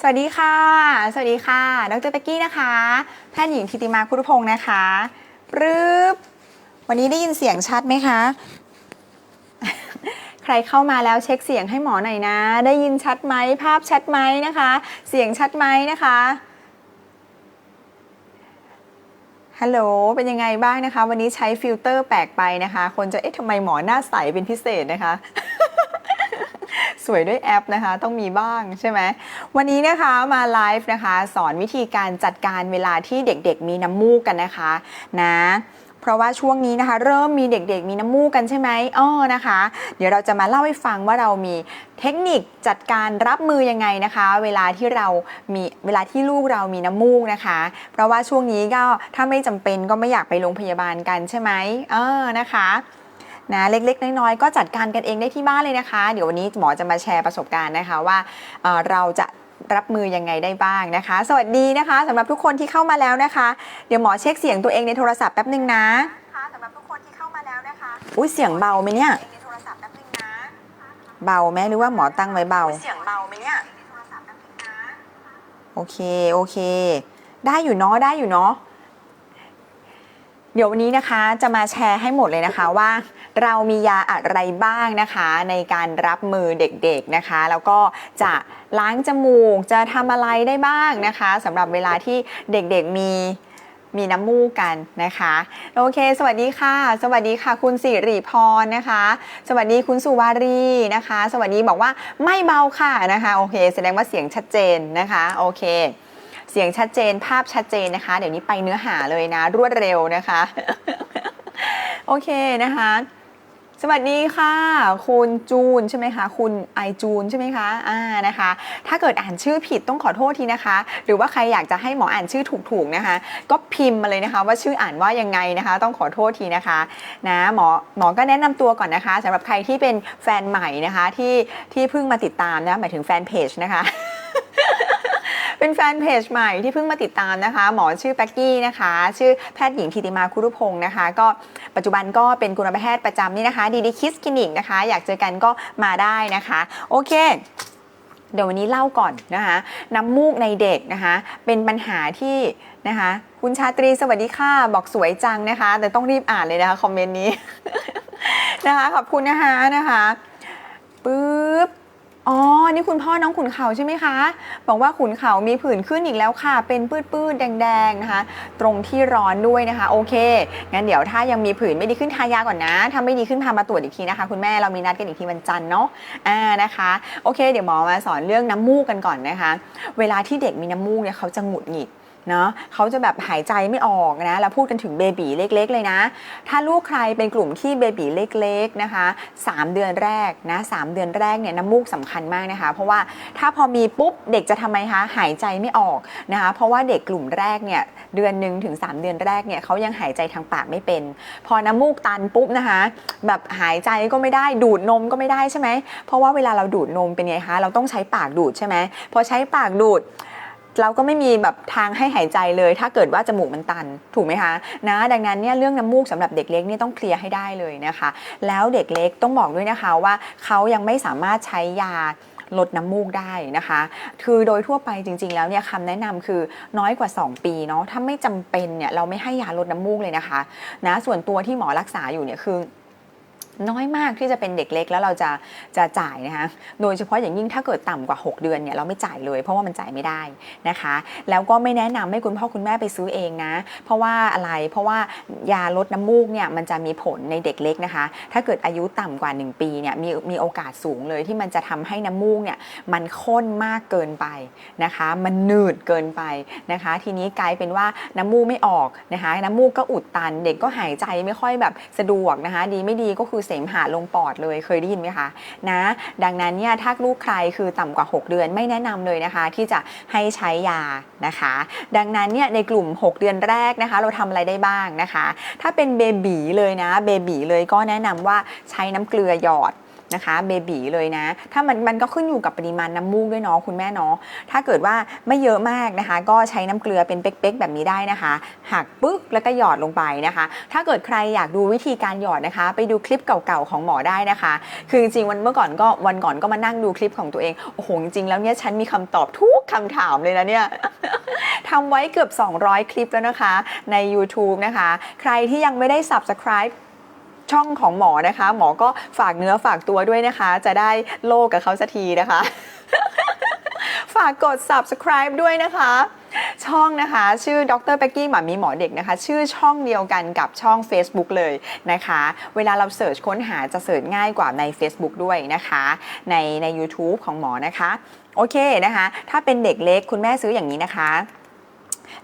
สวัสดีค่ะ สวัสดีค่ะ ดรตะกี้นะคะ แพทย์หญิงธิติมาคุรุพงศ์นะคะปรึบวันนี้ได้ยินเสียงชัดไหมคะ ใครเข้ามาแล้วเช็คเสียงให้หมอหน่อยนะ ได้ยินชัดไหม ภาพชัดไหมนะคะ เสียงชัดไหมนะคะ ฮัลโหล เป็นยังไงบ้างนะคะ วันนี้ใช้ฟิลเตอร์แปลกไปนะคะ คนจะ เอ๊ะทำไมหมอหน้าใสเป็นพิเศษนะคะ สวยด้วยแอปนะคะ ต้องมีบ้างใช่ไหมวันนี้นะคะมาไลฟ์นะคะ สอนวิธีการจัดการเวลาที่เด็กๆมีน้ำมูกกันนะคะนะเพราะว่าช่วงนี้นะคะ เริ่มมีเด็กๆ มีน้ำมูกกันใช่ไหมอ้อนะคะ เดี๋ยวเราจะมาเล่าให้ฟังว่าเรามีเทคนิคจัดการรับมือยังไงนะคะ เวลาที่เรามีเวลาที่ลูกเรามีน้ำมูกนะคะ เพราะว่าช่วงนี้ก็ถ้าไม่จำเป็นก็ไม่อยากไปโรงพยาบาลกันใช่ไหมเออนะคะ นะเล็ก ๆ น้อยๆก็จัดการกันเองได้ที่บ้านเลยนะคะ เดี๋ยววันนี้หมอจะมาแชร์ประสบการณ์นะคะว่าเอ่อเราจะรับมือยังไงได้บ้างนะคะ สวัสดีนะคะสำหรับทุกคนที่เข้ามาแล้วนะคะ เดี๋ยวหมอเช็คเสียงตัวเองในโทรศัพท์แป๊บหนึ่งนะสำหรับทุกคนที่เข้ามาแล้วนะคะอุ้ยเสียงเบาไหมเนี่ยเบาไหมหรือว่าหมอตั้งไว้เบาเสียงเบาไหมเนี่ยโอเคโอเค ได้อยู่เนาะได้อยู่เนาะ เดี๋ยววันนี้นะคะจะมาแชร์ให้หมดเลยนะคะว่าเรามียาอะไรบ้างนะคะ ในการรับมือเด็กๆนะคะ แล้วก็จะล้างจมูกจะทำอะไรได้บ้างนะคะสำหรับเวลาที่เด็กๆมีมีน้ำมูกกันนะคะ โอเค สวัสดีค่ะ สวัสดีค่ะ คุณสิริพรนะคะ สวัสดีคุณสุวารีนะคะ สวัสดีบอกว่าไม่เบาค่ะนะคะ โอเค แสดงว่าเสียงชัดเจนนะคะ โอเค เสียงชัดเจนภาพชัดเจนนะคะ เดี๋ยวนี้ไปเนื้อหาเลยนะ รวดเร็วนะคะ โอเคนะคะ สวัสดีค่ะ คุณจูนใช่ไหมคะ คุณไอจูนใช่ไหมคะอ่านะคะ ถ้าเกิดอ่านชื่อผิดต้องขอโทษทีนะคะ หรือว่าใครอยากจะให้หมออ่านชื่อถูกๆนะคะ ก็พิมพ์มาเลยนะคะ ว่าชื่ออ่านว่ายังไงนะคะ ต้องขอโทษทีนะคะนะหมอหมอก็แนะนำตัวก่อนนะคะสำหรับใครที่เป็นแฟนใหม่นะคะที่ที่เพิ่งมาติดตามนะหมายถึงแฟนเพจนะคะ เป็นแฟนเพจใหม่ที่เพิ่งมาติดตามนะคะ หมอชื่อแป๊กกี้นะคะ ชื่อแพทย์หญิงธิติมาคุรุพงศ์นะคะ ก็ปัจจุบันก็เป็นกุณแพทย์ประจำนี่นะคะดีดีคิสคลินิกนะคะ อยากเจอกันก็มาได้นะคะ โอเคเดี๋ยววันนี้เล่าก่อนนะคะ น้ำมูกในเด็กนะคะ เป็นปัญหาที่นะคะ คุณชาตรีสวัสดีค่ะ บอกสวยจังนะคะ แต่ต้องรีบอ่านเลยนะคะ คอมเมนต์นี้นะคะ ขอบคุณนะคะนะคะปึ๊บ อ๋อ นี่คุณพ่อน้องขุนเขาใช่ไหมคะ บอกว่าขุนเขามีผื่นขึ้นอีกแล้วค่ะ เป็นปื้ดๆ แดงๆ นะคะ ตรงที่ร้อนด้วยนะคะ โอเค งั้นเดี๋ยวถ้ายังมีผื่นไม่ดีขึ้นทายาก่อนนะ ถ้าไม่ดีขึ้นพามาตรวจอีกทีนะคะ คุณแม่เรามีนัดกันอีกทีวันจันทร์เนาะ อ่า นะคะ โอเค เดี๋ยวหมอมาสอนเรื่องน้ำมูกกันก่อนนะคะ เวลาที่เด็กมีน้ำมูกเนี่ยเขาจะหงุดหงิด เนาะเขาจะแบบหายใจไม่ออกนะ แล้วพูดกันถึงเบบีเล็ก ๆ เลยนะ ถ้าลูกใครเป็นกลุ่มที่เบบีเล็ก ๆ นะคะ 3 เดือนแรกนะสเดือนแรกเนี่ยน้ำมูกสำคัญมากนะคะ เพราะว่าถ้าพอมีปุ๊บเด็กจะทำไมคะหายใจไม่ออกนะคะ เพราะว่าเด็กกลุ่มแรกเนี่ยเดือนหนึ่งถึง 3 เดือนแรกเนี่ยเขายังหายใจทางปากไม่เป็น พอน้ำมูกตันปุ๊บนะคะ แบบหายใจก็ไม่ได้ดูดนมก็ไม่ได้ใช่ไหมเพราะว่าเวลาเราดูดนมเป็นไงคะเราต้องใช้ปากดูดใช่ไหมพอใช้ปากดูด เราก็ไม่มีแบบทางให้หายใจเลย ถ้าเกิดว่าจมูกมันตันถูกไหมคะนะดังนั้นเนี่ยเรื่องน้ำมูกสำหรับเด็กเล็กเนี่ยต้องเคลียร์ให้ได้เลยนะคะ แล้วเด็กเล็กต้องบอกด้วยนะคะว่าเขายังไม่สามารถใช้ยาลดน้ำมูกได้นะคะ คือโดยทั่วไปจริง ๆ แล้วเนี่ยคำแนะนำคือน้อยกว่า 2 ปีเนาะ ถ้าไม่จำเป็นเนี่ยเราไม่ให้ยาลดน้ำมูกเลยนะคะ นะ ส่วนตัวที่หมอรักษาอยู่เนี่ยคือ น้อยมากที่จะเป็นเด็กเล็กแล้วเราจะจะจ่ายนะคะโดยเฉพาะอย่างยิ่งถ้าเกิดต่ำกว่า 6 เดือนเนี่ยเราไม่จ่ายเลย เพราะว่ามันจ่ายไม่ได้นะคะ แล้วก็ไม่แนะนำให้คุณพ่อคุณแม่ไปซื้อเองนะ เพราะว่าอะไรเพราะว่ายาลดน้ำมูกเนี่ยมันจะมีผลในเด็กเล็กนะคะ ถ้าเกิดอายุต่ำกว่า 1 ปีเนี่ยมีมีโอกาสสูงเลยที่มันจะทำให้น้ำมูกเนี่ยมันข้นมากเกินไปนะคะ มันหนืดเกินไปนะคะ ทีนี้กลายเป็นว่าน้ำมูกไม่ออกนะคะ น้ำมูกก็อุดตัน เด็กก็หายใจไม่ค่อยแบบสะดวกนะคะ ดีไม่ดีก็คือเสมหะลงปอดเลยเคยได้ยินไหมคะนะดังนั้นเนี่ยถ้าลูกใครคือต่ำกว่า 6 เดือนไม่แนะนำเลยนะคะ ที่จะให้ใช้ยานะคะ ดังนั้นเนี่ยในกลุ่ม 6 เดือนแรกนะคะ เราทำอะไรได้บ้างนะคะ ถ้าเป็นเบบีเลยนะเบบีเลยก็แนะนำว่าใช้น้ำเกลือหยอด นะคะเบบีเลยนะ ถ้ามันมันก็ขึ้นอยู่กับปริมาณน้ำมูกด้วยเนาะคุณแม่เนาะถ้าเกิดว่าไม่เยอะมากนะคะ ก็ใช้น้ำเกลือเป็นเป๊กๆแบบนี้ได้นะคะ หักปึ๊กแล้วก็หยอดลงไปนะคะ ถ้าเกิดใครอยากดูวิธีการหยอดนะคะ ไปดูคลิปเก่าๆของหมอได้นะคะ คือจริงๆวันเมื่อก่อนก็วันก่อนก็มานั่งดูคลิปของตัวเองโอ้โหจริงแล้วเนี่ยฉันมีคำตอบทุกคำถามเลยนะเนี่ยทำไว้เกือบ 200 คลิปแล้วนะคะใน YouTube นะคะ ใครที่ยังไม่ได้ Subscribe ช่องของหมอนะคะ หมอก็ฝากเนื้อฝากตัวด้วยนะคะ จะได้โลกกับเขาสักทีนะคะ ฝากกด subscribe ด้วยนะคะช่องนะคะ ชื่อดรเป็กกี้หมามีหมอเด็กนะคะ ชื่อช่องเดียวกันกับช่อง Facebook เลยนะคะ เวลาเราเสิร์ชค้นหาจะเสิร์ชง่ายกว่าใน Facebook ด้วยนะคะ ในใน YouTube ของหมอนะคะ โอเคนะคะ ถ้าเป็นเด็กเล็กคุณแม่ซื้ออย่างนี้นะคะ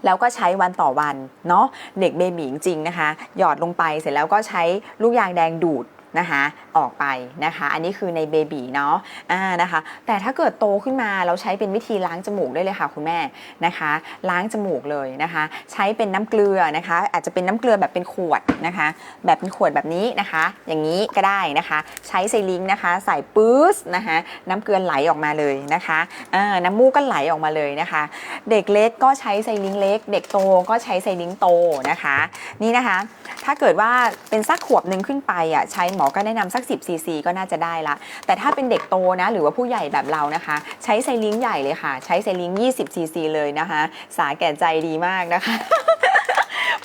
แล้วก็ใช้วันต่อวันเนาะเด็กเบบีจริงๆนะคะ หยอดลงไปเสร็จแล้วก็ใช้ลูกยางแดงดูด นะคะออกไปนะคะ อันนี้คือในเบบีเนาะอ่านะคะ แต่ถ้าเกิดโตขึ้นมาเราใช้เป็นวิธีล้างจมูกได้เลยค่ะคุณแม่นะคะ ล้างจมูกเลยนะคะ ใช้เป็นน้ำเกลือนะคะ อาจจะเป็นน้ำเกลือแบบเป็นขวดนะคะ แบบเป็นขวดแบบนี้นะคะ อย่างนี้ก็ได้นะคะ ใช้ไซลิงค์นะคะ ใส่ปื๊สนะคะน้ำเกลือไหลออกมาเลยนะคะอ่าน้ำมูกก็ไหลออกมาเลยนะคะ เด็กเล็กก็ใช้ไซลิงค์เล็ก เด็กโตก็ใช้ไซลิงค์โตนะคะ นี่นะคะ ถ้าเกิดว่าเป็นสักขวบหนึ่งขึ้นไปอะใช้หมอก็แนะนำสัก 10ซีซีก็น่าจะได้ละ แต่ถ้าเป็นเด็กโตนะ หรือว่าผู้ใหญ่แบบเรานะคะ ใช้ไซลิงใหญ่เลยค่ะ ใช้ไซลิง20ซีซีเลยนะคะ สาแก่ใจดีมากนะคะ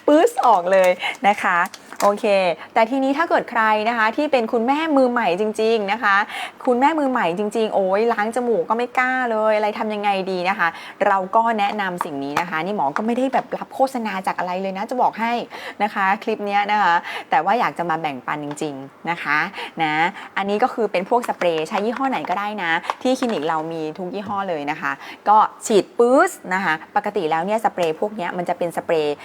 ปื๊สออกเลยนะคะ โอเค แต่ทีนี้ถ้าเกิดใครนะคะ ที่เป็นคุณแม่มือใหม่จริง ๆนะคะ คุณแม่มือใหม่จริง ๆ โอ้ยล้างจมูกก็ไม่กล้าเลย อะไรทำยังไงดีนะคะ เราก็แนะนำสิ่งนี้นะคะ นี่หมอก็ไม่ได้แบบรับโฆษณาจากอะไรเลยนะจะบอกให้นะคะคลิปนี้นะคะ แต่ว่าอยากจะมาแบ่งปันจริง ๆนะคะนะอันนี้ก็คือเป็นพวกสเปรย์ใช้ยี่ห้อไหนก็ได้นะ ที่คลินิกเรามีทุกยี่ห้อเลยนะคะ ก็ฉีดปื๊สนะคะปกติแล้วเนี่ยสเปรย์พวกนี้มันจะเป็นสเปรย์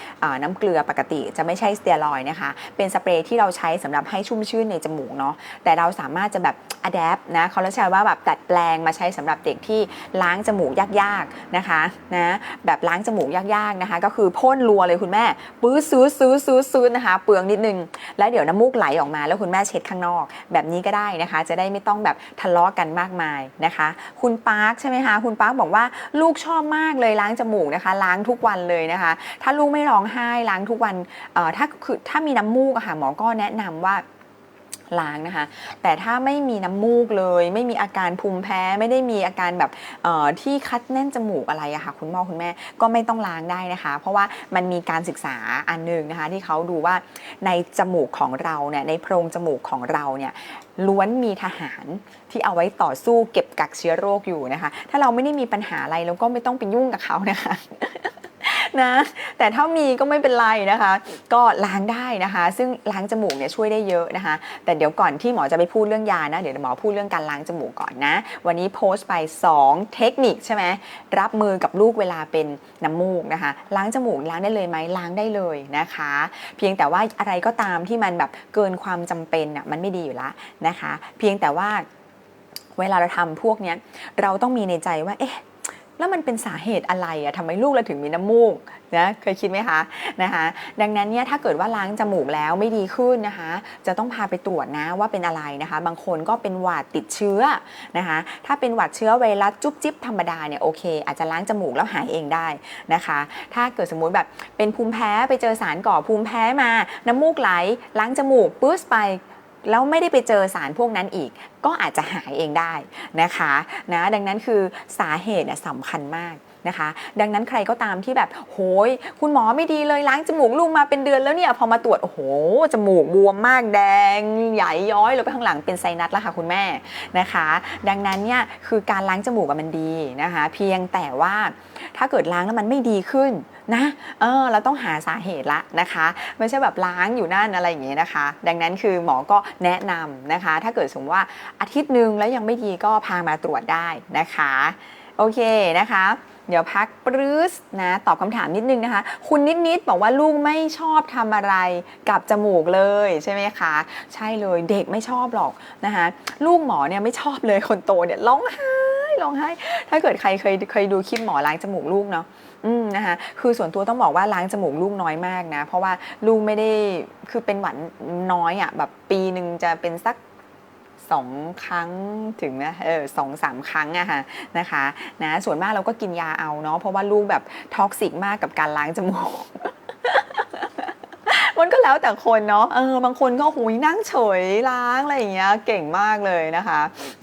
น้ำเกลือปกติจะไม่ใช่สเตียรอยนะคะเป็นสเปรย์ที่เราใช้สำหรับให้ชุ่มชื่นในจมูกเนาะแต่เราสามารถจะแบบอัดแอปนะเขาเรียกว่าแบบดัดแปลงมาใช้สำหรับเด็กที่ล้างจมูกยากๆนะคะนะแบบล้างจมูกยากๆนะคะ ก็คือพ่นรัวเลยคุณแม่ปื้อซื้อซื้อซื้อซื้อนะคะ เปลืองนิดนึง แล้วเดี๋ยวน้ำมูกไหลออกมา แล้วคุณแม่เช็ดข้างนอก แบบนี้ก็ได้นะคะ จะได้ไม่ต้องแบบทะเลาะกันมากมายนะคะ คุณปาร์คใช่ไหมคะคุณปาร์คบอกว่าลูกชอบมากเลยล้างจมูกนะคะ ล้างทุกวันเลยนะคะ ถ้าลูกไม่ร้องไห้ล้างทุกวันเอ่อถ้าคือถ้ามีน้ำมูกอะค่ะหมอก็แนะนำว่าล้างนะคะ แต่ถ้าไม่มีน้ำมูกเลย ไม่มีอาการภูมิแพ้ไม่ได้มีอาการแบบที่คัดแน่นจมูกอะไรอะค่ะคุณพ่อคุณแม่ก็ไม่ต้องล้างได้นะคะ เพราะว่ามันมีการศึกษาอันหนึ่งนะคะที่เขาดูว่าในจมูกของเราเนี่ยในโพรงจมูกของเราเนี่ยล้วนมีทหารที่เอาไว้ต่อสู้เก็บกักเชื้อโรคอยู่นะคะ ถ้าเราไม่ได้มีปัญหาอะไรเราก็ไม่ต้องไปยุ่งกับเขานะคะ นะแต่ถ้ามีก็ไม่เป็นไรนะคะ ก็ล้างได้นะคะ ซึ่งล้างจมูกเนี่ยช่วยได้เยอะนะคะ แต่เดี๋ยวก่อนที่หมอจะไปพูดเรื่องยานะ เดี๋ยวหมอพูดเรื่องการล้างจมูกก่อนนะ วันนี้โพสต์ไป 2 เทคนิคใช่ไหมรับมือกับลูกเวลาเป็นน้ำมูกนะคะ ล้างจมูกล้างได้เลยไหมล้างได้เลยนะคะ เพียงแต่ว่าอะไรก็ตามที่มันแบบเกินความจำเป็นอะมันไม่ดีอยู่ล้วนะคะ เพียงแต่ว่าเวลาเราทำพวกเนี้ยเราต้องมีในใจว่าเอ๊ะ แล้วมันเป็นสาเหตุอะไรอะทำไมลูกเราถึงมีน้ำมูกนะเคยคิดไหมคะนะคะ ดังนั้นเนี่ยถ้าเกิดว่าล้างจมูกแล้วไม่ดีขึ้นนะคะ จะต้องพาไปตรวจนะว่าเป็นอะไรนะคะ บางคนก็เป็นหวัดติดเชื้อนะคะ ถ้าเป็นหวัดเชื้อไวรัสจุ๊บจิ๊บธรรมดาเนี่ยโอเค อาจจะล้างจมูกแล้วหายเองได้นะคะ ถ้าเกิดสมมุติแบบเป็นภูมิแพ้ไปเจอสารก่อภูมิแพ้มา น้ำมูกไหลล้างจมูกปื๊สไป แล้วไม่ได้ไปเจอสารพวกนั้นอีก ก็อาจจะหายเองได้นะคะนะดังนั้นคือสาเหตุสำคัญมาก นะคะ ดังนั้นใครก็ตามที่แบบโหยคุณหมอไม่ดีเลยล้างจมูกลูกมาเป็นเดือนแล้วเนี่ยพอมาตรวจโอ้โหจมูกบวมมากแดง ใหญ่ย้อยลยไปข้างหลังเป็นไซนัสแล้วค่ะคุณแม่นะคะ ดังนั้นเนี่ยคือการล้างจมูกมันดีนะคะ เพียงแต่ว่าถ้าเกิดล้างแล้วมันไม่ดีขึ้นนะเออเราต้องหาสาเหตุละนะคะ ไม่ใช่แบบล้างอยู่นั่นอะไรอย่างเงี้ยนะคะ ดังนั้นคือหมอก็แนะนำนะคะ ถ้าเกิดสมมติว่าอาทิตย์หนึ่งแล้วยังไม่ดีก็พามาตรวจได้นะคะ โอเคนะคะ เดี๋ยวพักปรื้สนะตอบคำถามนิดนึงนะคะ คุณนิดๆบอกว่าลูกไม่ชอบทำอะไรกับจมูกเลยใช่ไหมคะ ใช่เลยเด็กไม่ชอบหรอกนะคะลูกหมอเนี่ยไม่ชอบเลยคนโตเนี่ยร้องไห้ร้องไห้ ถ้าเกิดใครเคยเคยดูคลิปหมอล้างจมูกลูกเนาะอืมนะคะคือส่วนตัวต้องบอกว่าล้างจมูกลูกน้อยมากนะ เพราะว่าลูกไม่ได้คือเป็นหวัดน้อยอะ่ะแบบปีหนึ่งจะเป็นสัก สองครั้งถึงนะเออสองสามครั้งอะค่ะนะคะนะส่วนมากเราก็กินยาเอาเนาะเพราะว่าลูกแบบท็อกซิกมากกับการล้างจมูกมันก็แล้วแต่คนเนาะ เออ บางคนก็หุยนั่งเฉยล้างอะไรอย่างเงี้ย เก่งมากเลยนะคะ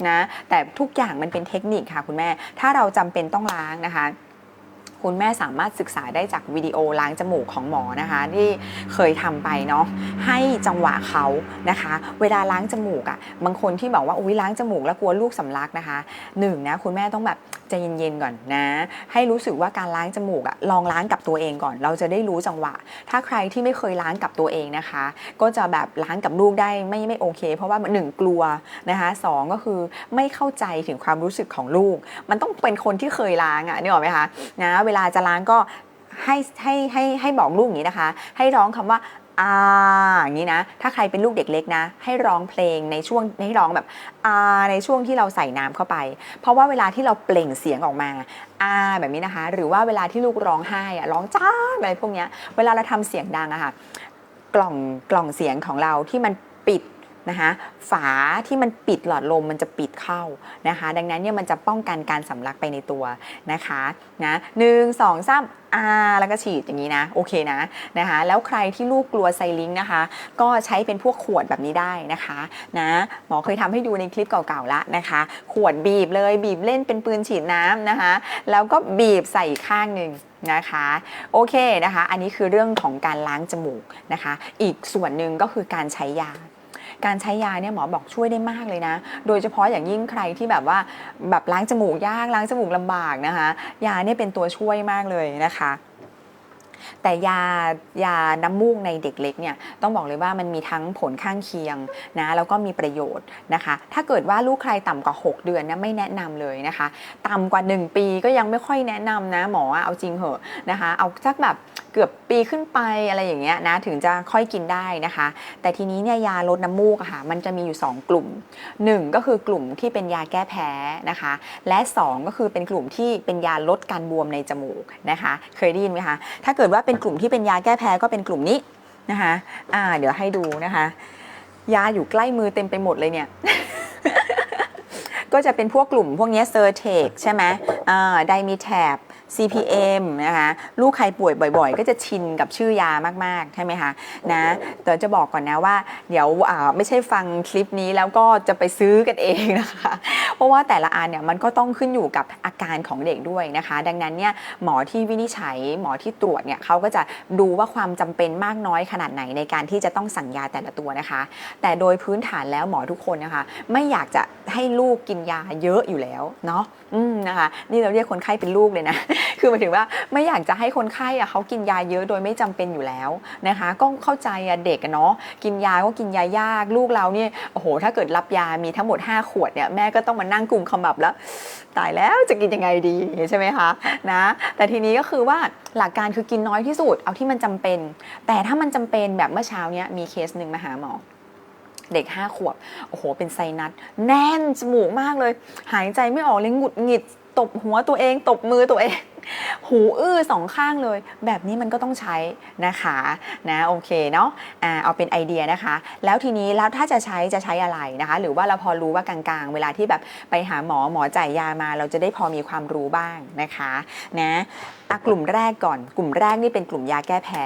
นะ แต่ทุกอย่างมันเป็นเทคนิคค่ะคุณแม่ ถ้าเราจำเป็นต้องล้างนะคะ คุณแม่สามารถศึกษาได้จากวิดีโอล้างจมูกของหมอนะคะ ที่เคยทำไปเนาะให้จังหวะเขานะคะ เวลาล้างจมูกอะ่ะบางคนที่บอกว่าอุ้ยล้างจมูกแล้วกลัวลูกสำลักนะคะหนึ่งนะคุณแม่ต้องแบบ ใจเย็นๆก่อนนะ ให้รู้สึกว่าการล้างจมูกอะลองล้างกับตัวเองก่อน เราจะได้รู้จังหวะ ถ้าใครที่ไม่เคยล้างกับตัวเองนะคะ ก็จะแบบล้างกับลูกได้ไม่ไม่โอเค เพราะว่าหนึ่งกลัวนะคะสองก็คือไม่เข้าใจถึงความรู้สึกของลูก มันต้องเป็นคนที่เคยล้างอะนึกออไหมคะนะเวลาจะล้างก็ให้ให้ให้ให้บอกลูกอย่างนี้นะคะ ให้ร้องคำว่า อ่าอย่างนี้นะ ถ้าใครเป็นลูกเด็กเล็กนะ ให้ร้องเพลงในช่วงให้ร้องแบบอ่าในช่วงที่เราใส่น้ำเข้าไป เพราะว่าเวลาที่เราเปล่งเสียงออกมาอ่าแบบนี้นะคะ หรือว่าเวลาที่ลูกร้องไห้อะร้องจ้าอะไรพวกเนี้ย เวลาเราทำเสียงดังอะค่ะ กล่องกล่องเสียงของเราที่มันปิด นะคะฝาที่มันปิดหลอดลมมันจะปิดเข้านะคะ ดังนั้นเนี่ยมันจะป้องกันการสำลักไปในตัวนะคะนะหนึ่งสองสามอาแล้วก็ฉีดอย่างนี้นะโอเคนะนะคะแล้วใครที่ลูกกลัวไซลิงค์นะคะ ก็ใช้เป็นพวกขวดแบบนี้ได้นะคะนะหมอเคยทำให้ดูในคลิปเก่าๆแล้วนะคะ ขวดบีบเลยบีบเล่นเป็นปืนฉีดน้ำนะคะ แล้วก็บีบใส่ข้างหนึ่งนะคะโอเคนะคะ อันนี้คือเรื่องของการล้างจมูกนะคะ อีกส่วนหนึ่งก็คือการใช้ยา การใช้ยาเนี่ยหมอบอกช่วยได้มากเลยนะ โดยเฉพาะอย่างยิ่งใครที่แบบว่าแบบล้างจมูกยากล้างจมูกลำบากนะคะ ยาเนี่ยเป็นตัวช่วยมากเลยนะคะแต่ยายาน้ำมูกในเด็กเล็กเนี่ยต้องบอกเลยว่ามันมีทั้งผลข้างเคียงนะแล้วก็มีประโยชน์นะคะ ถ้าเกิดว่าลูกใครต่ำกว่า 6 เดือนเนี่ยไม่แนะนำเลยนะคะ ต่ำกว่า 1 ปีก็ยังไม่ค่อยแนะนำนะหมอเอาจริงเหอะนะคะ เอาสักแบบ เกือบปีขึ้นไปอะไรอย่างเงี้ยนะถึงจะค่อยกินได้นะคะ แต่ทีนี้เนี่ยยาลดน้ำมูกอะค่ะมันจะมีอยู่ 2 กลุ่ม 1 ก็คือกลุ่มที่เป็นยาแก้แพ้นะคะ และ 2 ก็คือเป็นกลุ่มที่เป็นยาลดการบวมในจมูกนะคะ เคยได้ยินไหมคะถ้าเกิดว่าเป็นกลุ่มที่เป็นยาแก้แพ้ก็เป็นกลุ่มนี้นะคะอ่าเดี๋ยวให้ดูนะคะ ยาอยู่ใกล้มือเต็มไปหมดเลยเนี่ยก็จะเป็นพวกกลุ่มพวกนี้เซอร์เทกใช่ไหมไดมีแทบ CPM นะคะลูกใครป่วยบ่อยๆ ก็จะชินกับชื่อยามากๆ ใช่ไหมคะนะแต่จะบอกก่อนนะว่า เดี๋ยวอ่าไม่ใช่ฟังคลิปนี้แล้วก็จะไปซื้อกันเองนะคะ เพราะว่าแต่ละอันเนี่ยมันก็ต้องขึ้นอยู่กับอาการของเด็กด้วยนะคะ ดังนั้นเนี่ยหมอที่วินิจฉัยหมอที่ตรวจเนี่ยเขาก็จะดูว่าความจำเป็นมากน้อยขนาดไหนในการที่จะต้องสั่งยาแต่ละตัวนะคะ แต่โดยพื้นฐานแล้วหมอทุกคนนะคะ ไม่อยากจะให้ลูกกินยาเยอะอยู่แล้วเนาะอืมนะคะนี่เราเรียกคนไข้เป็นลูกเลยนะ คือหมายถึงว่าไม่อยากจะให้คนไข้อะเขากินยาเยอะโดยไม่จำเป็นอยู่แล้วนะคะ ก็เข้าใจอะเด็กเนาะกินยาก็กินยายากลูกเราเนี่ยโอ้โหถ้าเกิดรับยามีทั้งหมด 5 ขวดเนี่ยแม่ก็ต้องมานั่งกลุ่มขมับแล้ว ตายแล้วจะกินยังไงดีใช่ไหมคะนะแต่ทีนี้ก็คือว่าหลักการคือกินน้อยที่สุดเอาที่มันจำเป็น แต่ถ้ามันจำเป็นแบบเมื่อเช้าเนี้ยมีเคสหนึ่งมาหาหมอเด็ก 5 ขวบ โอ้โห เป็นไซนัส แน่นจมูกมากเลย หายใจไม่ออกเลยหงุดหงิด ตบหัวตัวเอง ตบมือตัวเอง หูอื้อสองข้างเลย แบบนี้มันก็ต้องใช้นะคะนะโอเคเนาะอ่าเอาเป็นไอเดียนะคะ แล้วทีนี้แล้วถ้าจะใช้จะใช้อะไรนะคะ หรือว่าเราพอรู้ว่ากลางๆ เวลาที่แบบไปหาหมอหมอจ่ายยามา เราจะได้พอมีความรู้บ้างนะคะนะอะกลุ่มแรกก่อน กลุ่มแรกนี่เป็นกลุ่มยาแก้แพ้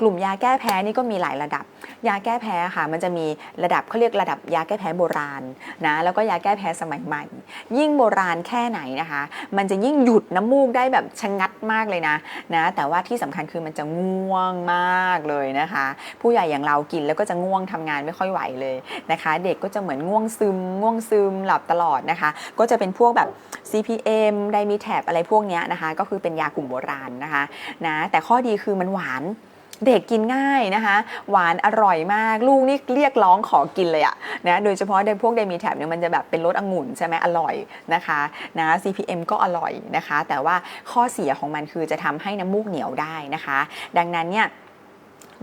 กลุ่มยาแก้แพ้นี่ก็มีหลายระดับ ยาแก้แพ้ค่ะ มันจะมีระดับเขาเรียกระดับยาแก้แพ้โบราณนะแล้วก็ยาแก้แพ้สมัยใหม่ ยิ่งโบราณแค่ไหนนะคะ มันจะยิ่งหยุดน้ำมูกได้แบบชะงัดมากเลยนะนะแต่ว่าที่สำคัญคือมันจะง่วงมากเลยนะคะ ผู้ใหญ่อย่างเรากินแล้วก็จะง่วงทำงานไม่ค่อยไหวเลยนะคะ เด็กก็จะเหมือนง่วงซึม ง่วงซึมหลับตลอดนะคะ ก็จะเป็นพวกแบบ CPM ไดมีแทบอะไรพวกนี้นะคะ ก็คือเป็นยากลุ่มโบราณนะคะนะแต่ข้อดีคือมันหวาน เด็กกินง่ายนะคะ หวานอร่อยมากลูกนี่เรียกร้องขอกินเลยอะนะโดยเฉพาะในพวกไดมีแทบเนี่ยมันจะแบบเป็นรสองุ่นใช่ไหมอร่อยนะคะนะ CPM ก็อร่อยนะคะ แต่ว่าข้อเสียของมันคือจะทำให้น้ำมูกเหนียวได้นะคะ ดังนั้นเนี่ย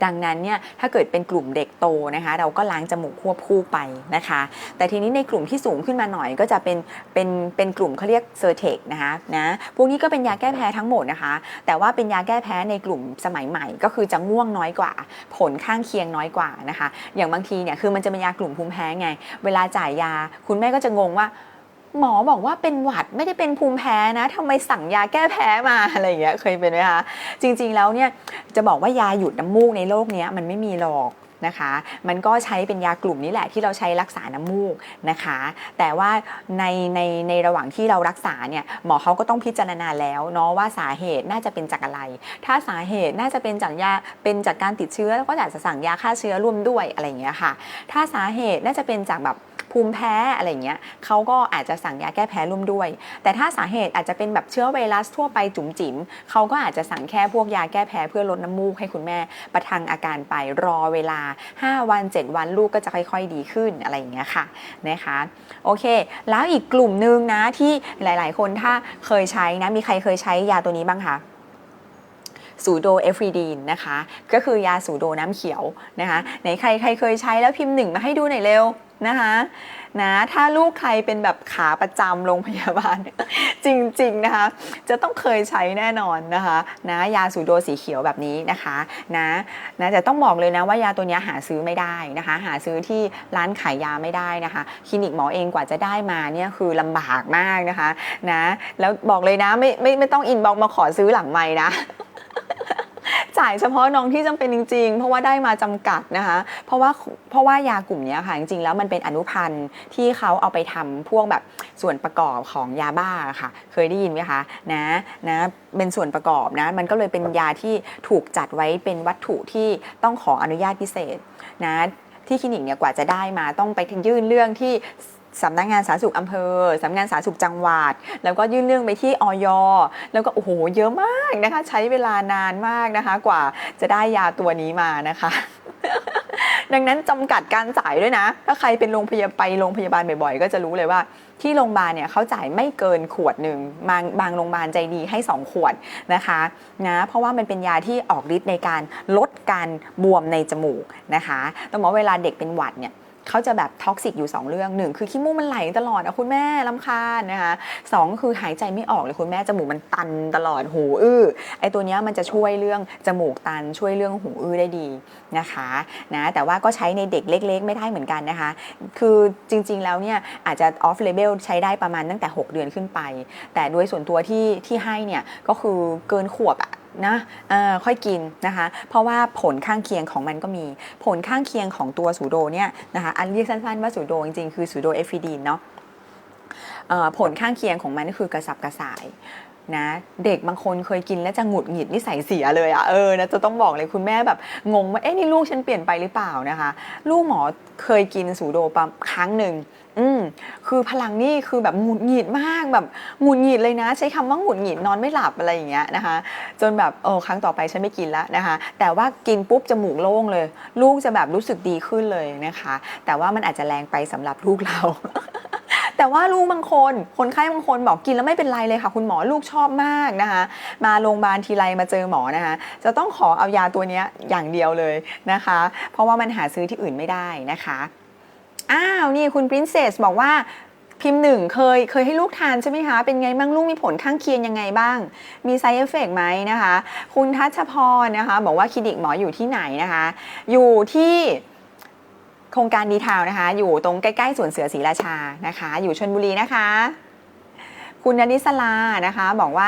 ดังนั้นเนี่ยถ้าเกิดเป็นกลุ่มเด็กโตนะคะ เราก็ล้างจมูกควบคู่ไปนะคะ แต่ทีนี้ในกลุ่มที่สูงขึ้นมาหน่อยก็จะเป็นเป็นเป็นกลุ่มเขาเรียกเซอร์เทคนะคะนะพวกนี้ก็เป็นยาแก้แพ้ทั้งหมดนะคะ แต่ว่าเป็นยาแก้แพ้ในกลุ่มสมัยใหม่ ก็คือจะง่วงน้อยกว่า ผลข้างเคียงน้อยกว่านะคะ อย่างบางทีเนี่ยคือมันจะเป็นยากลุ่มภูมิแพ้ไง เวลาจ่ายยาคุณแม่ก็จะงงว่า หมอบอกว่าเป็นหวัดไม่ได้เป็นภูมิแพ้นะทำไมสั่งยาแก้แพ้มาอะไรอย่างเงี้ยเคยเป็นไหมคะจริงๆแล้วเนี่ยจะบอกว่ายาหยุดน้ำมูกในโลกนี้มันไม่มีหรอกนะคะ มันก็ใช้เป็นยากลุ่มนี้แหละที่เราใช้รักษาน้ำมูกนะคะ แต่ว่าในในในระหว่างที่เรารักษาเนี่ยหมอเขาก็ต้องพิจารณาแล้วเนาะว่าสาเหตุน่าจะเป็นจากอะไร ถ้าสาเหตุน่าจะเป็นจากยาเป็นจากการติดเชื้อก็อาจจะสั่งยาฆ่าเชื้อร่วมด้วยอะไรอย่างเงี้ยค่ะ ถ้าสาเหตุน่าจะเป็นจากแบบ ภูมิแพ้อะไรเงี้ยเขาก็อาจจะสั่งยาแก้แพ้ร่วมด้วย แต่ถ้าสาเหตุอาจจะเป็นแบบเชื้อไวรัสทั่วไปจุ๋มจิ๋มเขาก็อาจจะสั่งแค่พวกยาแก้แพ้เพื่อลดน้ำมูกให้คุณแม่ประทังอาการไปรอเวลา 5 วัน 7 วันลูกก็จะค่อย ๆ ดีขึ้นอะไรอย่างเงี้ยค่ะนะคะโอเค แล้วอีกกลุ่มหนึ่งนะที่หลายๆ คนถ้าเคยใช้นะมีใครเคยใช้ยาตัวนี้บ้างคะสูโดเอฟรีดีนนะคะ ก็คือยาสูโดน้ำเขียวนะคะไหนใครใครเคยใช้แล้วพิมพ์หนึ่งมาให้ดูหน่อยเร็ว นะคะนะถ้าลูกใครเป็นแบบขาประจำโรงพยาบาล จริงๆนะคะจะต้องเคยใช้แน่นอนนะคะนะยาสูโดสีเขียวแบบนี้นะคะนะนะแต่ต้องบอกเลยนะว่ายาตัวนี้หาซื้อไม่ได้นะคะ หาซื้อที่ร้านขายยาไม่ได้นะคะ คลินิกหมอเองกว่าจะได้มาเนี่ยคือลำบากมากนะคะนะแล้วบอกเลยนะไม่ไม่ไม่ต้องอินบอกมาขอซื้อหลังไม้นะ จ่ายเฉพาะน้องที่จำเป็นจริง ๆ เพราะว่าได้มาจำกัดนะคะ เพราะว่าเพราะว่ายากลุ่มนี้ค่ะจริงๆแล้วมันเป็นอนุพันธ์ที่เขาเอาไปทำพวกแบบส่วนประกอบของยาบ้าค่ะ เคยได้ยินไหมคะนะนะเป็นส่วนประกอบนะมันก็เลยเป็นยาที่ถูกจัดไว้เป็นวัตถุที่ต้องขออนุญาตพิเศษนะที่คลินิกเนี่ยกว่าจะได้มาต้องไปยื่นเรื่องที่ สำนักงานสาธารณสุขอำเภอสำนักงานสาธารณสุขจังหวัด แล้วก็ยื่นเรื่องไปที่ออยแล้วก็โอ้โหเยอะมากนะคะ ใช้เวลานานมากนะคะ กว่าจะได้ยาตัวนี้มานะคะ ดังนั้นจำกัดการจ่ายด้วยนะ ถ้าใครเป็นโรงพยาบาลไปโรงพยาบาลบ่อยๆ ก็จะรู้เลยว่าที่โรงพยาบาลเนี่ยเขาจ่ายไม่เกินขวดหนึ่งบางบางโรงพยาบาลใจดีให้ 2 ขวดนะคะนะเพราะว่ามันเป็นยาที่ออกฤทธิ์ในการลดการบวมในจมูกนะคะต้องบอกเวลาเด็กเป็นหวัดเนี่ย เขาจะแบบท็อกซิกอยู่ 2 เรื่องหนึ่งคือขี้มูกมันไหลตลอดอะคุณแม่ลำคาญนะคะสองคือหายใจไม่ออกเลยคุณแม่จมูกมันตันตลอดหูอื้อไอตัวเนี้ยมันจะช่วยเรื่องจมูกตันช่วยเรื่องหูอื้อได้ดีนะคะนะแต่ว่าก็ใช้ในเด็กเล็ก ๆ ไม่ได้เหมือนกันนะคะ คือจริงๆแล้วเนี่ยอาจจะออฟเลเบลใช้ได้ประมาณตั้งแต่ 6 เดือนขึ้นไป แต่โดยส่วนตัวที่ที่ให้เนี่ยก็คือเกินขวบอะนะค่อยกินนะคะ เพราะว่าผลข้างเคียงของมันก็มีผลข้างเคียงของตัวสูโดเนี่ยนะคะอันเรียกสั้นๆว่าสูโดจริงๆคือสูโดเอฟิดีนเนาะผลข้างเคียงของมันก็คือกระสับกระส่ายนะเด็กบางคนเคยกินแล้วจะหงุดหงิดนิสัยเสียเลยอะ่ะเออนะจะต้องบอกเลยคุณแม่แบบงงว่าเอ๊ะนี่ลูกฉันเปลี่ยนไปหรือเปล่านะคะ ลูกหมอเคยกินสูโดประครั้งหนึ่ง อืมคือพลังนี่คือแบบหงุดหงิดมากแบบหงุดหงิดเลยนะ ใช้คำว่าหงุดหงิดนอนไม่หลับอะไรอย่างเงี้ยนะคะ จนแบบเออครั้งต่อไปฉันไม่กินแล้วนะคะ แต่ว่ากินปุ๊บจมูกโล่งเลย ลูกจะแบบรู้สึกดีขึ้นเลยนะคะ แต่ว่ามันอาจจะแรงไปสำหรับลูกเรา แต่ว่าลูกบางคน คนไข้บางคนบอกกินแล้วไม่เป็นไรเลยค่ะ คุณหมอลูกชอบมากนะคะ มาโรงพยาบาลทีไรมาเจอหมอนะคะ จะต้องขอเอายาตัวเนี้ยอย่างเดียวเลยนะคะ เพราะว่ามันหาซื้อที่อื่นไม่ได้นะคะ อ้าวนี่คุณ Princess บอกว่าพิมพ์หนึ่งเคยเคยให้ลูกทานใช่ไหมคะ เป็นไงบ้างลูกมีผลข้างเคียงยังไงบ้าง มี side effect ไหมนะคะ คุณทัชพรนะคะ บอกว่าคลินิกหมออยู่ที่ไหนนะคะ อยู่ที่โครงการดีทาวน์นะคะ อยู่ตรงใกล้ๆสวนเสือศรีราชานะคะ อยู่ชนบุรีนะคะ คุณนนิสลานะคะ บอกว่า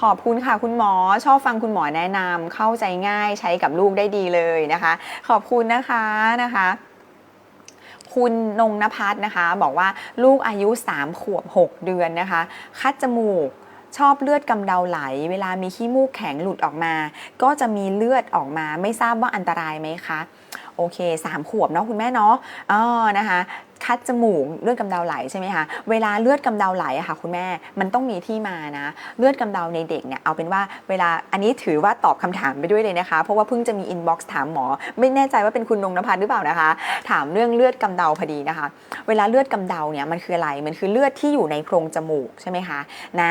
ขอบคุณค่ะคุณหมอชอบฟังคุณหมอแนะนำเข้าใจง่ายใช้กับลูกได้ดีเลยนะคะ ขอบคุณนะคะนะคะ คุณนงนภัสนะคะ บอกว่าลูกอายุ 3 ขวบ 6 เดือนนะคะ คัดจมูกชอบเลือดกำเดาไหล เวลามีขี้มูกแข็งหลุดออกมา ก็จะมีเลือดออกมา ไม่ทราบว่าอันตรายไหมคะ โอเค3ขวบเนาะคุณแม่เนาะอ๋อนะคะ คัดจมูกเลือดกำเดาไหลใช่ไหมคะเวลาเลือดกำเดาไหลอะค่ะคุณแม่มันต้องมีที่มานะ เลือดกำเดาในเด็กเนี่ยเอาเป็นว่าเวลาอันนี้ถือว่าตอบคำถามไปด้วยเลยนะคะ เพราะว่าเพิ่งจะมีอินบ็อกซ์ถามหมอ ไม่แน่ใจว่าเป็นคุณนงนภัสหรือเปล่านะคะ ถามเรื่องเลือดกำเดาพอดีนะคะ เวลาเลือดกำเดาเนี่ยมันคืออะไรมันคือเลือดที่อยู่ในโพรงจมูกใช่ไหมคะนะ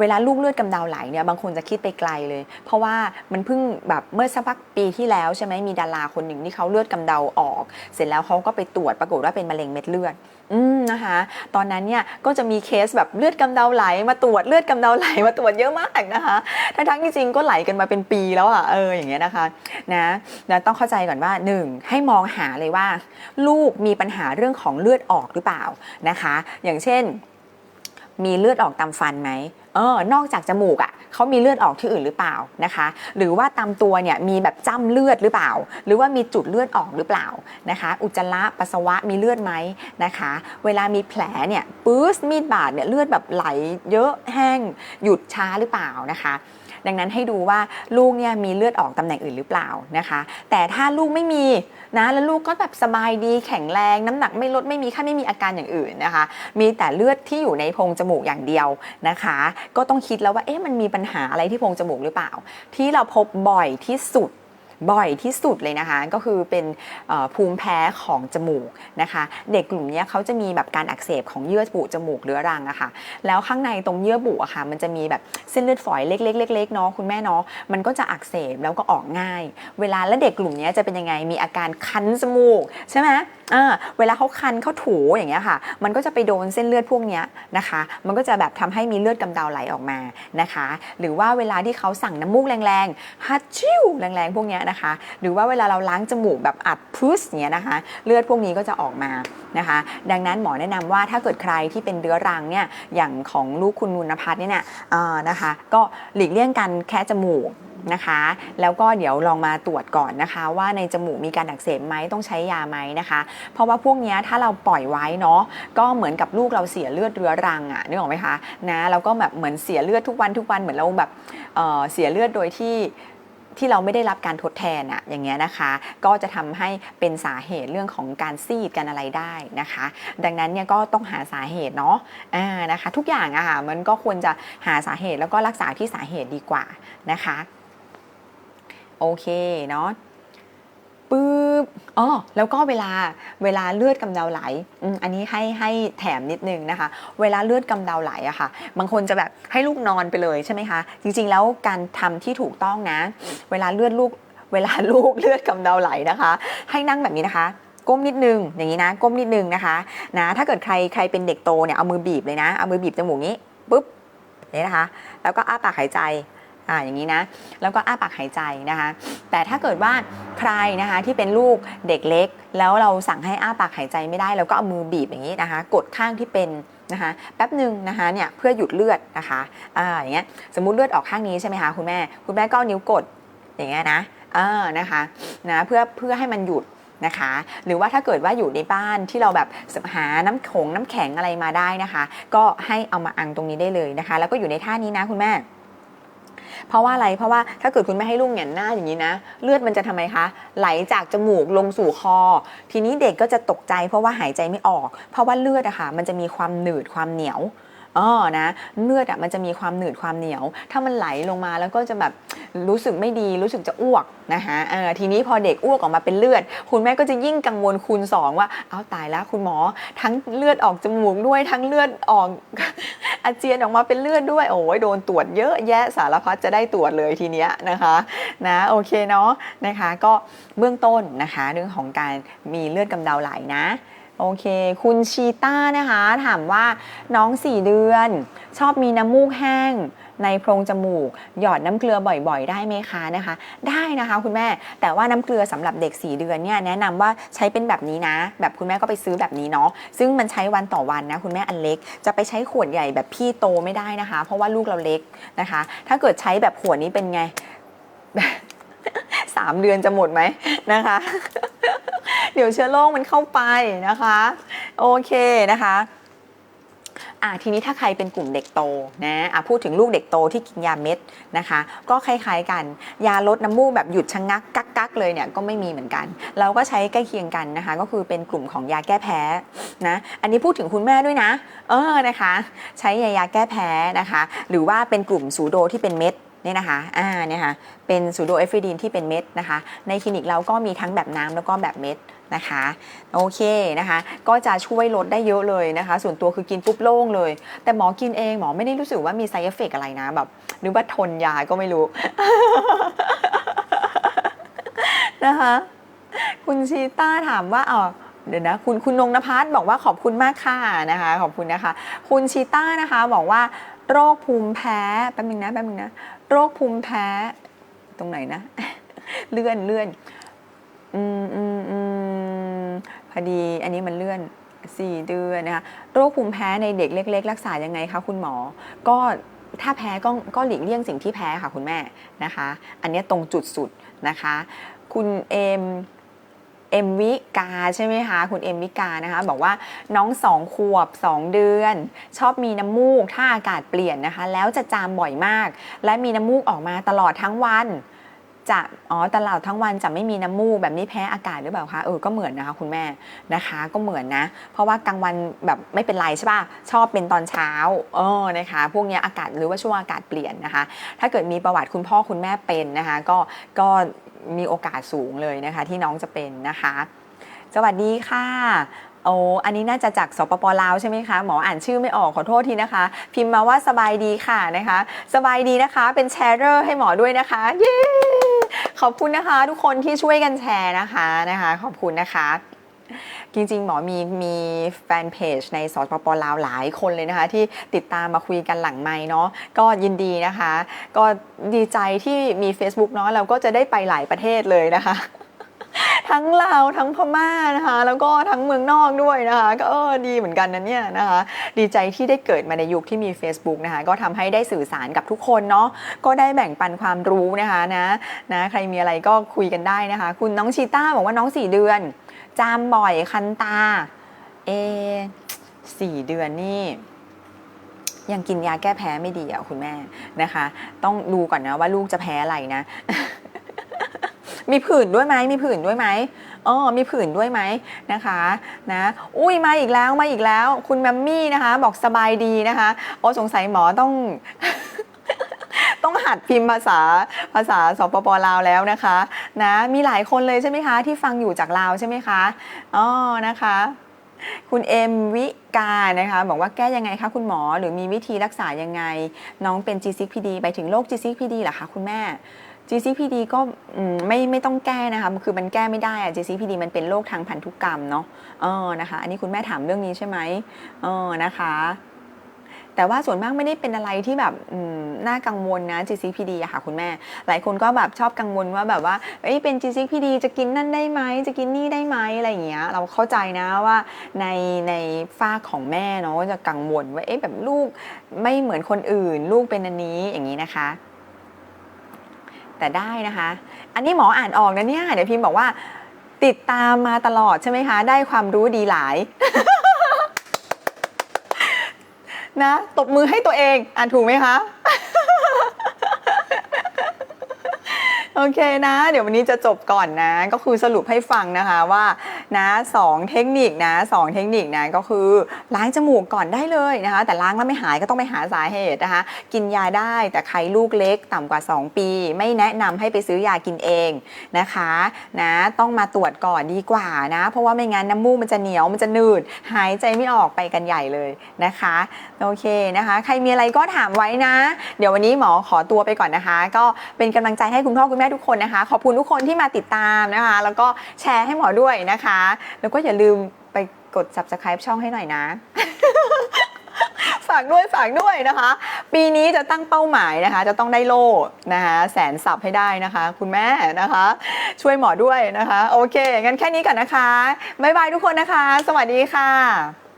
เวลาลูกเลือดกำเดาไหลเนี่ยบางคนจะคิดไปไกลเลย เพราะว่ามันเพิ่งแบบเมื่อสักพักปีที่แล้วใช่ไหมมีดาราคนหนึ่งที่เขาเลือดกำเดาออก เสร็จแล้วเขาก็ไปตรวจปรากฏว่าเป็นมะเร็งเม็ดเลือดอืมนะคะตอนนั้นเนี่ยก็จะมีเคสแบบเลือดกำเดาไหล มาตรวจเลือดกำเดาไหลมาตรวจเยอะมากนะคะทั้งทั้งๆที่จริงก็ไหลกันมาเป็นปีแล้วอะเอออย่างเงี้ยนะคะนะนะต้องเข้าใจก่อนว่าหนึ่งให้มองหาเลยว่า ลูกมีปัญหาเรื่องของเลือดออกหรือเปล่านะคะ อย่างเช่น มีเลือดออกตามฟันไหมเออนอกจากจมูกอะ่ะเขามีเลือดออกที่อื่นหรือเปล่านะคะ หรือว่าตามตัวเนี่ยมีแบบจ้ำเลือดหรือเปล่า หรือว่ามีจุดเลือดออกหรือเปล่านะคะ อุจจาระปัสสาวะมีเลือดไหมนะคะ เวลามีแผลเนี่ยปื้สมีดบาดเนี่ยเลือดแบบไหลเยอะแห้งหยุดช้าหรือเปล่านะคะ ดังนั้นให้ดูว่าลูกเนี่ยมีเลือดออกตำแหน่งอื่นหรือเปล่านะคะ แต่ถ้าลูกไม่มีนะแล้วลูกก็แบบสบายดีแข็งแรง น้ำหนักไม่ลดไม่มีค่าไม่มีอาการอย่างอื่นนะคะ มีแต่เลือดที่อยู่ในโพรงจมูกอย่างเดียวนะคะ ก็ต้องคิดแล้วว่าเอ๊ะมันมีปัญหาอะไรที่โพรงจมูกหรือเปล่า ที่เราพบบ่อยที่สุด บ่อยที่สุดเลยนะคะ ก็คือเป็นภูมิแพ้ของจมูกนะคะ เด็กกลุ่มนี้เขาจะมีแบบการอักเสบของเยื่อบุจมูกเรื้อรังอะค่ะ แล้วข้างในตรงเยื่อบุอะค่ะ มันจะมีแบบเส้นเลือดฝอยเล็กๆเล็กๆเนาะคุณแม่เนาะมันก็จะอักเสบแล้วก็ออกง่าย เวลาแล้วเด็กกลุ่มนี้จะเป็นยังไงมีอาการคันจมูกใช่ไหมเวลาเขาคันเขาถูอย่างเงี้ยค่ะ มันก็จะไปโดนเส้นเลือดพวกเนี้ยนะคะ มันก็จะแบบทำให้มีเลือดกำเดาไหลออกมานะคะ หรือว่าเวลาที่เขาสั่งน้ำมูกแรงๆฮัดชิวแรงๆพวกเนี้ยนะคะ หรือว่าเวลาเราล้างจมูกแบบอัดพุสเนี้ยนะคะ เลือดพวกนี้ก็จะออกมานะคะ ดังนั้นหมอแนะนำว่าถ้าเกิดใครที่เป็นเรื้อรังเนี่ยอย่างของลูกคุณนุนพัฒน์เนี่ยอ่อนะคะ ก็หลีกเลี่ยงการแค่จมูกนะคะ แล้วก็เดี๋ยวลองมาตรวจก่อนนะคะ ว่าในจมูกมีการอักเสบไหมต้องใช้ยาไหมนะคะ เพราะว่าพวกนี้ถ้าเราปล่อยไว้เนาะก็เหมือนกับลูกเราเสียเลือดเรื้อรังอะนึกออกไหมคะนะแล้วก็แบบเหมือนเสียเลือดทุกวันทุกวันเหมือนเราแบบเเสียเลือดโดยที่ ที่เราไม่ได้รับการทดแทนอะอย่างเงี้ยนะคะ ก็จะทำให้เป็นสาเหตุเรื่องของการซีดกันอะไรได้นะคะ ดังนั้นเนี่ยก็ต้องหาสาเหตุเนาะอ่านะคะ ทุกอย่างอะค่ะมันก็ควรจะหาสาเหตุแล้วก็รักษาที่สาเหตุดีกว่านะคะ โอเคเนาะ ปึ๊บอ๋อแล้วก็เวลาเวลาเลือดกำเดาไหลอืมอันนี้ให้ให้แถมนิดนึงนะคะ เวลาเลือดกำเดาไหลอะค่ะ บางคนจะแบบให้ลูกนอนไปเลยใช่ไหมคะ จริงๆแล้วการทำที่ถูกต้องนะ เวลาเลือดลูกเวลาลูกเลือดกำเดาไหลนะคะ ให้นั่งแบบนี้นะคะก้มนิดนึงอย่างนี้นะก้มนิดนึงนะคะนะถ้าเกิดใครใครเป็นเด็กโตเนี่ยเอามือบีบเลยนะเอามือบีบจมูกนี้ปุ๊บนี่นะคะ แล้วก็อ้าปากหายใจ อ่าอย่างนี้นะ แล้วก็อ้าปากหายใจนะคะ แต่ถ้าเกิดว่าใครนะคะที่เป็นลูกเด็กเล็ก แล้วเราสั่งให้อ้าปากหายใจไม่ได้เราก็เอามือบีบอย่างนี้นะคะ กดข้างที่เป็นนะคะแป๊บหนึ่งนะคะเนี่ยเพื่อหยุดเลือดนะคะอ่าอย่างเงี้ยสมมุติเลือดออกข้างนี้ใช่ไหมคะคุณแม่คุณแม่ก็เอานิ้วกดอย่างเงี้ยนะเออนะคะนะเพื่อเพื่อให้มันหยุดนะคะ หรือว่าถ้าเกิดว่าอยู่ในบ้านที่เราแบบหาน้ำขงน้ำแข็งอะไรมาได้นะคะ ก็ให้เอามาอังตรงนี้ได้เลยนะคะ แล้วก็อยู่ในท่านี้นะคุณแม่ เพราะว่าอะไรเพราะว่าถ้าเกิดคุณไม่ให้ลูกเหงนหน้าอย่างนี้นะ เลือดมันจะทำไมคะ ไหลจากจมูกลงสู่คอ ทีนี้เด็กก็จะตกใจเพราะว่าหายใจไม่ออก เพราะว่าเลือดอะค่ะมันจะมีความหนืดความเหนียว อ๋อนะเลือดอะมันจะมีความหนืดความเหนียว ถ้ามันไหลลงมาแล้วก็จะแบบรู้สึกไม่ดีรู้สึกจะอ้วกนะคะเออทีนี้พอเด็กอ้วกออกมาเป็นเลือด คุณแม่ก็จะยิ่งกังวลคูณสองว่าเอาตายแล้วคุณหมอ ทั้งเลือดออกจมูกด้วยทั้งเลือดออกอาเจียนออกมาเป็นเลือดด้วยโอ้ยโดนตรวจเยอะแยะสารพัดจะได้ตรวจเลยทีเนี้ยนะคะนะโอเคเนาะนะคะก็เบื้องต้นนะคะ เรื่องของการมีเลือดกำเดาไหลนะ โอเค คุณชีต้านะคะ ถามว่าน้อง 4 เดือน ชอบมีน้ำมูกแห้ง ในโพรงจมูก หยอดน้ำเกลือบ่อยๆ ได้ไหมคะนะคะ ได้นะคะคุณแม่แต่ว่าน้ำเกลือสำหรับเด็ก 4 เดือนเนี่ยแนะนำว่าใช้เป็นแบบนี้นะ แบบคุณแม่ก็ไปซื้อแบบนี้เนาะซึ่งมันใช้วันต่อวันนะคุณแม่อันเล็ก จะไปใช้ขวดใหญ่แบบพี่โตไม่ได้นะคะ เพราะว่าลูกเราเล็กนะคะ ถ้าเกิดใช้แบบขวดนี้เป็นไง สามเดือนจะหมดไหมนะคะ เดี๋ยวเชื้อโรคมันเข้าไปนะคะ โอเคนะคะอะทีนี้ถ้าใครเป็นกลุ่มเด็กโตนะอะพูดถึงลูกเด็กโตที่กินยาเม็ดนะคะ ก็คล้ายๆกัน ยาลดน้ำมูกแบบหยุดชะงักกักกักเลยเนี่ยก็ไม่มีเหมือนกัน เราก็ใช้ใกล้เคียงกันนะคะ ก็คือเป็นกลุ่มของยาแก้แพ้นะอันนี้พูดถึงคุณแม่ด้วยนะ เออนะคะ ใช้ยายาแก้แพ้นะคะ หรือว่าเป็นกลุ่มซูโดที่เป็นเม็ด เนี่ยนะคะ อ่า เนี่ยค่ะ เป็นซูโดเอฟริดีนที่เป็นเม็ดนะคะ ในคลินิกเราก็มีทั้งแบบน้ำแล้วก็แบบเม็ดนะคะ โอเคนะคะ ก็จะช่วยลดได้เยอะเลยนะคะ ส่วนตัวคือกินปุ๊บโล่งเลย แต่หมอกินเองหมอไม่ได้รู้สึกว่ามีไซเอฟเฟกอะไรนะแบบหรือว่าทนยาก็ไม่รู้ นะคะ คุณชีต้าถามว่าอ๋อเดี๋ยวนะคุณคุณนงนภัสบอกว่าขอบคุณมากค่ะนะคะ ขอบคุณนะคะ คุณชีต้านะคะบอกว่าโรคภูมิแพ้แป๊บนึงนะแป๊บนึงนะ โรคภูมิแพ้ตรงไหนนะ เลื่อนเลื่อนอืมอืมอืมพอดีอันนี้มันเลื่อนสี่เดือนนะคะโรคภูมิแพ้ในเด็กเล็ก ๆ รักษายังไงคะคุณหมอ ก็ถ้าแพ้ก็ก็หลีกเลี่ยงสิ่งที่แพ้ค่ะคุณแม่นะคะ อันนี้ตรงจุดสุดนะคะ คุณเอม เอ็มวิกาใช่ไหมคะ คุณเอ็มวิกานะคะ บอกว่าน้องสองขวบ 2 เดือน ชอบมีน้ำมูกถ้าอากาศเปลี่ยนนะคะ แล้วจะจามบ่อยมาก และมีน้ำมูกออกมาตลอดทั้งวันจะอ๋อตลอดทั้งวันจะไม่มีน้ำมูกแบบนี้แพ้อากาศหรือเปล่าคะเออก็เหมือนนะคะคุณแม่นะคะก็เหมือนนะ เพราะว่ากลางวันแบบไม่เป็นไรใช่ป่ะชอบเป็นตอนเช้าเออนะคะ พวกนี้อากาศหรือว่าช่วงอากาศเปลี่ยนนะคะ ถ้าเกิดมีประวัติคุณพ่อคุณแม่เป็นนะคะ ก็ก็ มีโอกาสสูงเลยนะคะ ที่น้องจะเป็นนะคะ สวัสดีค่ะโอ้อันนี้น่าจะจากสปปลาวใช่ไหมคะ หมออ่านชื่อไม่ออกขอโทษทีนะคะ พิมพ์มาว่าสบายดีค่ะนะคะ สบายดีนะคะ เป็นแชร์เรอร์ให้หมอด้วยนะคะ เย้ ขอบคุณนะคะ ทุกคนที่ช่วยกันแชร์นะคะนะคะ ขอบคุณนะคะ จริงๆ หมอมีมีแฟนเพจในสปปลาวหลายคนเลยนะคะ ที่ติดตามมาคุยกันหลังไม้เนาะก็ยินดีนะคะ ก็ดีใจที่มี Facebook เนาะเราก็จะได้ไปหลายประเทศเลยนะคะ ทั้งลาวทั้งพม่านะคะ แล้วก็ทั้งเมืองนอกด้วยนะคะ ก็เออดีเหมือนกันนะเนี่ยนะคะ ดีใจที่ได้เกิดมาในยุคที่มี Facebook นะคะ ก็ทำให้ได้สื่อสารกับทุกคนเนาะก็ได้แบ่งปันความรู้นะคะนะนะใครมีอะไรก็คุยกันได้นะคะ คุณน้องชีต้าบอกว่าน้อง4เดือน จามบ่อยคันตา เอสี่เดือนนี่ยังกินยาแก้แพ้ไม่ดีอะคุณแม่นะคะ ต้องดูก่อนนะว่าลูกจะแพ้อะไรนะ มีผื่นด้วยไหมมีผื่นด้วยไหมอ๋อมีผื่นด้วยไหมนะคะนะอุ้ยมาอีกแล้วมาอีกแล้ว คุณแมมมี่นะคะ บอกสบายดีนะคะโอ้สงสัยหมอต้อง ต้องหัดพิมพ์ภาษาภาษาสปปลาวแล้วนะคะนะมีหลายคนเลยใช่ไหมคะ ที่ฟังอยู่จากลาวใช่ไหมคะอ๋อนะคะ คุณเอ็มวิกานะคะบอกว่าแก้ยังไงคะคุณหมอหรือมีวิธีรักษายังไง น้องเป็น G6PD ไปถึงโรค G6PD เหรอคะคุณแม่ GCPD ก็อืมไม่ไม่ต้องแก้นะคะคือมันแก้ไม่ได้อะ GCPD มันเป็นโรคทางพันธุกรรมเนาะเออนะคะ อันนี้คุณแม่ถามเรื่องนี้ใช่ไหมเออนะคะ แต่ว่าส่วนมากไม่ได้เป็นอะไรที่แบบน่ากังวลนะ GCPD อะค่ะคุณแม่ หลายคนก็แบบชอบกังวลว่าแบบว่าเอ้ยเป็น GCPD จะกินนั่นได้ไหมจะกินนี่ได้ไหมอะไรอย่างเงี้ยเราเข้าใจนะว่าในในฝ้าของแม่เนาะจะกังวลว่าเอ๊ะแบบลูกไม่เหมือนคนอื่น ลูกเป็นอันนี้อย่างนี้นะคะ แต่ได้นะคะ อันนี้หมออ่านออกนะเนี่ยเดี๋ยวพิมพ์บอกว่าติดตามมาตลอดใช่ไหมคะ ได้ความรู้ดีหลาย นะ ตบมือให้ตัวเอง อ่านถูกไหมคะ โอเคนะ เดี๋ยววันนี้จะจบก่อนนะ ก็คือสรุปให้ฟังนะคะว่านะสองเทคนิคนะสองเทคนิคนะก็คือล้างจมูกก่อนได้เลยนะคะ แต่ล้างแล้วไม่หายก็ต้องไปหาสาเหตุนะคะ กินยาได้แต่ใครลูกเล็กต่ำกว่า 2 ปี ไม่แนะนำให้ไปซื้อยากินเองนะคะนะต้องมาตรวจก่อนดีกว่านะ เพราะว่าไม่งั้นน้ำมูกมันจะเหนียวมันจะหนืด หายใจไม่ออกไปกันใหญ่เลยนะคะโอเคนะคะ ใครมีอะไรก็ถามไว้นะ เดี๋ยววันนี้หมอขอตัวไปก่อนนะคะ ก็เป็นกำลังใจให้คุณพ่อคุณแม่ทุกคนนะคะ ขอบคุณทุกคนที่มาติดตามนะคะ แล้วก็แชร์ให้หมอด้วยนะคะ แล้วก็อย่าลืมไปกด subscribe ช่องให้หน่อยนะฝากด้วยฝากด้วยนะคะ ปีนี้จะตั้งเป้าหมายนะคะ จะต้องได้โล่นะคะแสนสับให้ได้นะคะ คุณแม่นะคะ ช่วยหมอด้วยนะคะ โอเคงั้นแค่นี้ก่อนนะคะบ๊ายบายทุกคนนะคะ สวัสดีค่ะ